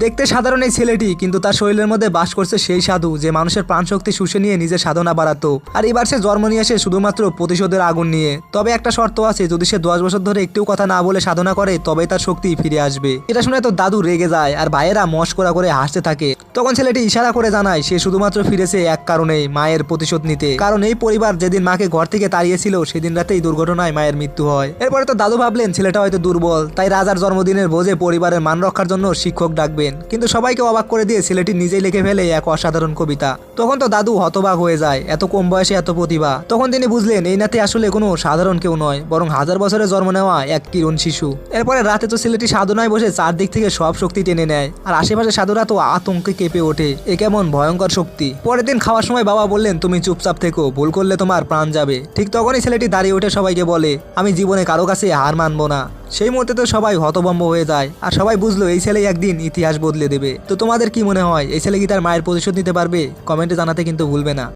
দেখতে সাধারণ এই ছেলেটি, কিন্তু তার শরীরের মধ্যে বাস করছে সেই সাধু যে মানুষের প্রাণশক্তি শুষে নিয়ে নিজের সাধনা বাড়াতো। আর এবার সে জন্ম নিয়ে আসে শুধুমাত্র প্রতিশোধের আগুন নিয়ে। তবে একটা শর্ত আছে, যদি সে দশ বছর ধরে একটিও কথা না বলে সাধনা করে, তবেই তার শক্তি ফিরে আসবে। এটা শুনে তো দাদু রেগে যায়, আর ভাইয়েরা মস্করা করে হাসতে থাকে। তখন ছেলেটি ইশারা করে জানায়, সে শুধুমাত্র ফিরেছে এক কারণে, মায়ের প্রতিশোধ নিতে। কারণ এই পরিবার যেদিন মাকে ঘর থেকে তাড়িয়েছিল, সেদিন রাতেই দুর্ঘটনায় মায়ের মৃত্যু হয়। এরপরে তো দাদু ভাবলেন, ছেলেটা হয়তো দুর্বল, তাই রাজার জন্মদিনের ভোজে পরিবারের মান রক্ষার জন্য শিক্ষক ডাকবেন কিন্তু সবাইকে অবাক করে দিয়ে ছেলেটি নিজেই লিখে ফেলে এক অসাধারণ কবিতা। তখন তো দাদু হতবাক হয়ে যায়, এত কম বয়সে এত প্রতিভা। তখন তিনি বুঝলেন, এই নাতে আসলে কোনো সাধারণ কেউ নয়, বরং হাজার বছরে জন্ম নেওয়া এক কিরণ শিশু। এরপরে রাতে তো ছেলেটি সাধনায় বসে চারদিক থেকে সব শক্তি টেনে নেয়, আর আশেপাশে সাধুরা তো আতঙ্কে কেঁপে ওঠে, এ কেমন ভয়ঙ্কর শক্তি। পরের দিন খাওয়ার সময় বাবা বললেন, তুমি চুপচাপ থেকো, ভুল করলে তোমার প্রাণ যাবে। ঠিক তখনই ছেলেটি দাঁড়িয়ে উঠে সবাইকে বলে, আমি জীবনে কারও কাছে হার মানবো না। সেই মুহূর্তে তো সবাই হতভম্ব হয়ে যায়, আর সবাই বুঝলো, এই ছেলে একদিন ইতিহাস বদলে দেবে। তো তোমাদের কি মনে হয়? এই ছেলে কি তার মায়ের প্রতিশোধ নিতে পারবে? কমেন্টে জানাতে কিন্তু ভুলবে না।